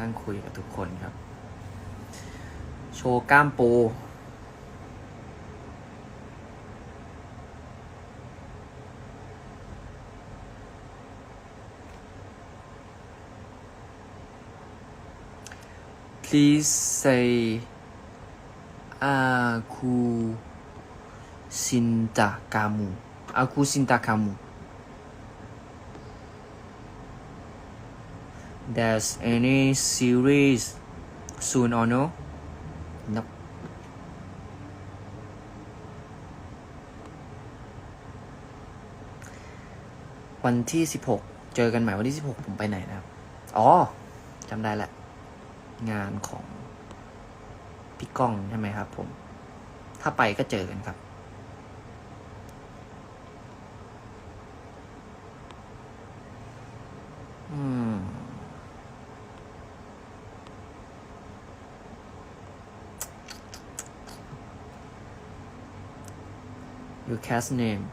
นั่งคุยกับทุกคนครับ โชว์กล้ามปู please say อาคูซินตากามูอาคูซินตากามู there's any series soon or no nope วันที่16เจอกันใหม่วันที่16ผมไปไหนนะครับ อ๋อจำได้แหละ งานของพี่ก้องใช่ไหมครับผม ถ้าไปก็เจอกันครับ Your cast name.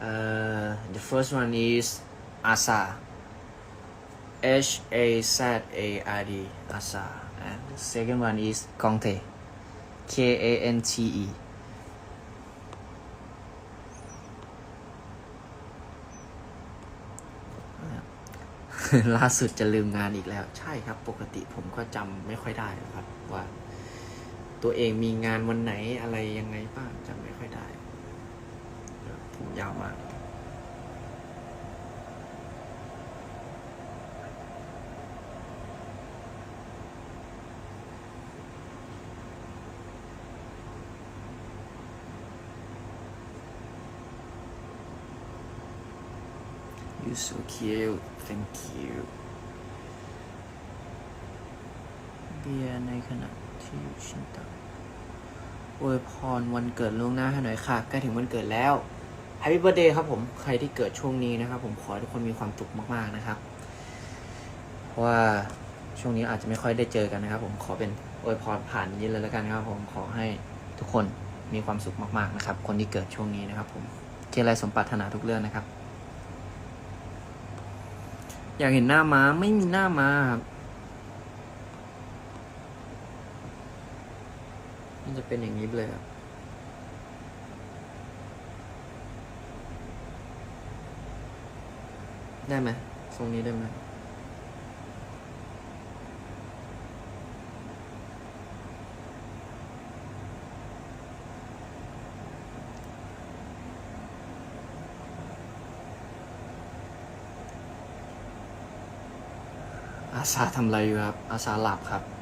Uh, the first one is Asa. H A Z A R D Asa. And the second one is Kongte. K A N T E. ล่าสุดจะลืมงานอีกแล้ว ใช่ครับ ปกติผมก็จำไม่ค่อยได้ครับว่า ตัวเองมีงานวันไหนอะไรยังไงบ้างจำไม่ค่อยได้ผมยาวมาก You so cute thank you เบียร์ในขณะที่อยู่ชินตังอวยพรวันเกิดล่วงหน้าให้หน่อยค่ะใกล้ถึงวันเกิดแล้ว Happy Birthday ครับผมใครที่เกิดช่วงนี้นะครับ ผมขอให้ทุกคนมีความสุขมากๆนะครับ เพราะว่าช่วงนี้อาจจะไม่ค่อยได้เจอกันนะครับ ผมขอเป็นอวยพรผ่านนี้เลยแล้วกันครับ ผมขอให้ทุกคนมีความสุขมากๆนะครับ คนที่เกิดช่วงนี้นะครับ ผมเจริญสมปรารถนาทุกเรื่องนะครับ อยากเห็นหน้าม้าไม่มีหน้าม้าครับ มันจะเป็นอย่างนี้เลยครับได้ไหมทรงนี้ได้ไหมอาซาทำอะไรอยู่ครับ อาซาหลับครับ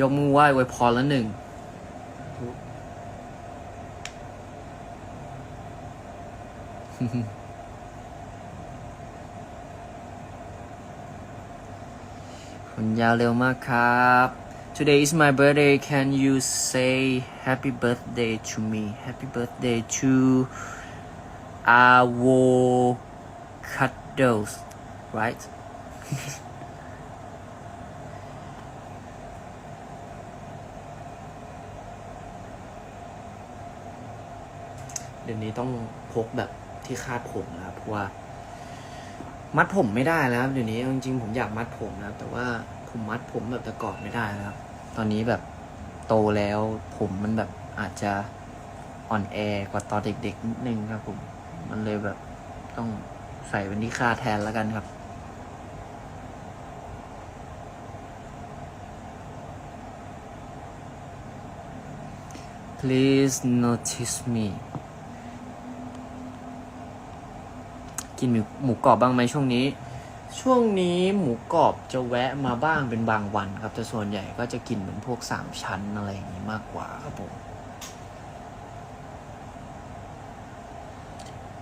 ยกมือไหว้ไว้พรแล้วหนึ่งคุณยาวเร็วมากครับ Today is my birthday can you say happy birthday to me happy birthday to avocados right เดี๋ยวนี้ต้องพกแบบที่คาดผมนะครับเพราะว่า มัดผมไม่ได้แล้วเดี๋ยวนี้จริงๆผมอยากมัดผมนะแต่ว่าผมมัดผมแบบแต่ก่อนไม่ได้แล้วครับ ตอนนี้แบบโตแล้วผมมันแบบอาจจะอ่อนแอกว่าตอนเด็กๆนิดนึงครับ ผม มันเลยแบบต้องใส่เป็นที่คาดแทนแล้วกันครับ please notice me กินหมูหมูกรอบบ้างไหมช่วงนี้ ช่วงนี้หมูกรอบจะแวะมาบ้างเป็นบางวันครับแต่ส่วนใหญ่ก็จะกินเป็นพวกสามชั้นอะไรอย่างนี้มากกว่าครับผม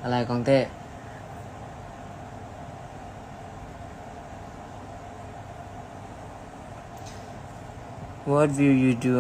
อะไรกองเต้ What will you do